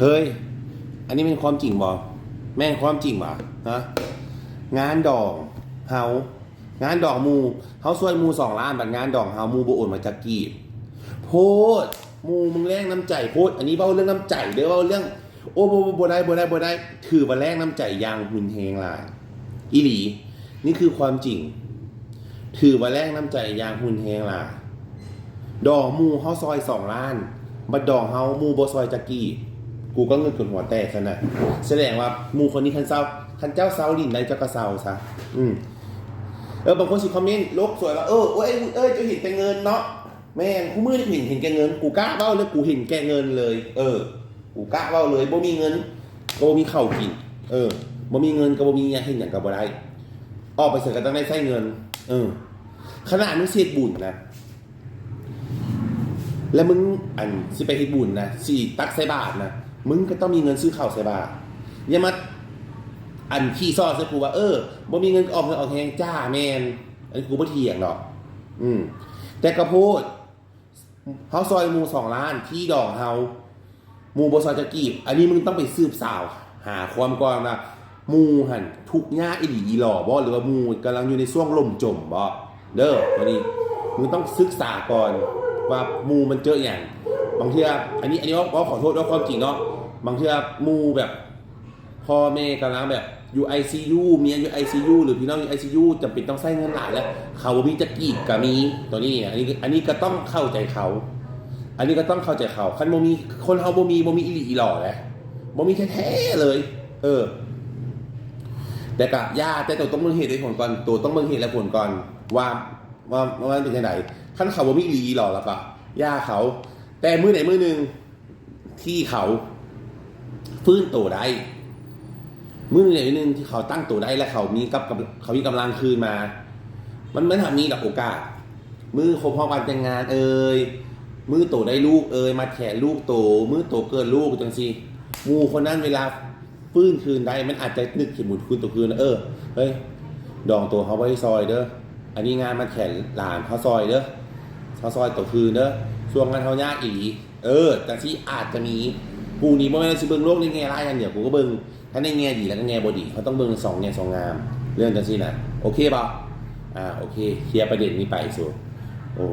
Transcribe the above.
เฮ้ย อันนี้เป็นความจริงบ่แม่งความจริงบ่ฮะงานดองเฮางานดองมูเฮาซวยมูสองล้านบัดงานดองเฮามูบ่โอนมาจากกีบโพดมูมึงแรงน้ำใจโพดอันนี้เว้าเรื่องน้ำใจเด้อเว้าเรื่องโอ้บ่บ่บ่ได้บ่ได้บ่ได้ถือว่าแรงน้ำใจยางหุ่นเฮงหลายอีหลี นี่คือความจริง ถือว่าแรงน้ำใจยางหุ่นเฮงหลายดองมูเฮาซอยสองล้านบัดดองเฮามูบ่ซอยจากกีบ กูก็เงินกดหัวแตกซะนะแสดงว่ามูคนนี้คันเศร้าคันเจ้าเศร้าดินใดเจ้าก็เศร้าซะอืมเออบางคนสิคอมเมนต์ลบสวยว่าเออโอ้ยเอ้ยจะเห็นแต่เงินเนาะแม่งกูมือนี่เห็นเห็นแกเงิน กูกล้าเบ้าเลยกูเห็นแกเงินเลย เออ กูกล้าเบ้าเลยบ่มีเงินก็บ่มีข้าวกิน เออบ่มีเงินก็บ่มีหยังเห็นหยังก็บ่ได้ออกไปเสร็จก็ต้องได้ใช้เงิน เออขนาดมึงเสียบุญนะแล้วมึงอันสิไปเฮ็ดบุญนะสิตักใส่บาทนะ มึงก็ต้องมีเงินซื้อข้าวใส่บาทอย่ามาอันขี้ซ้อใส่กูว่าเออบ่มีเงินออกเงินออกแฮงจ้าแมนอันนี้กูบ่เถียงหรอก อืม แต่ก็พูดเฮาซอยมูสองล้านที่ดอกเฮามูบซอยจะกีบ อันนี้มึงต้องไปสืบสาว หาความก่อนว่าหมูหันทุกข์ยาอีหลีอีหล่อบ่หรือว่ามูกำลังอยู่ในช่วงลมจมบ่เด้อวันนี้มึงต้องศึกษาก่อนว่ามูมันเจออย่าง บางเทีอันนี้อันนี้ว่าว่าขอโทษว่าความจริงเนาะบางเทีหมูแบบพ่อแม่กำลังแบบอยู่ ICU เมียอยู่ ICU หรือพี่น้องอยู่ ICU จำเป็นต้องใช้เงินหลายแล้ว เขาบ่มีจะกีบกับมีตัวนี้อันนี้อันนี้ก็ต้องเข้าใจเขา อันนี้ก็ต้องเข้าใจเขาคันบ่มีคนเฮาบ่มีบ่มีอีหลีอีหล่อแหละบ่มีแท้ๆเลย เออ แต่กับยาแต่ตัวต้องมืองเหตุและผลก่อนตัวต้องมืองเหตุและผลก่อนว่าว่าว่ามันเป็นยังไงขั้นเขาว่ามีอีหลีหรอแล้วก็ย่าเขา แต่มือไหนมือหนึ่งที่เขาฟื้นตัวได้มือไหนมือหนึ่งที่เขาตั้งตัวได้และเขามีกับกับเขามีกำลังคืนมา มันไม่ทำนี้หรอกโอกาส มือครบพร้อมกันแต่งงานเอ่ยมือโตได้ลูกเอ่ยมาแขนลูกโตมือโตเกินลูกจังสิมูคนนั้นเวลาฟื้นคืนได้มันอาจจะนึกเข็มหมุนคืนตัวคืนเออเฮ้ยดองตัวเขาไว้ซอยเด้ออันนี้งานมาแขนหลานเขาซอยเด้อเขาซอยตัวคืนเด้อ ส่วนงานเขายากอีหลีเออ แต่ที่อาจจะมีกูนี่บ่แม่นสิเบิ่งโลกในแง่ร้ายอย่างเดียวกูก็เบิ่งถ้าในแง่ดีแล้วก็แง่บ่ดีเขาต้องเบิ่งสองแง่สองงาม เรื่องจังซี่น่ะโอเคป่ะอ่าโอเคเคลียร์ประเด็นนี้ไปสู่โอ้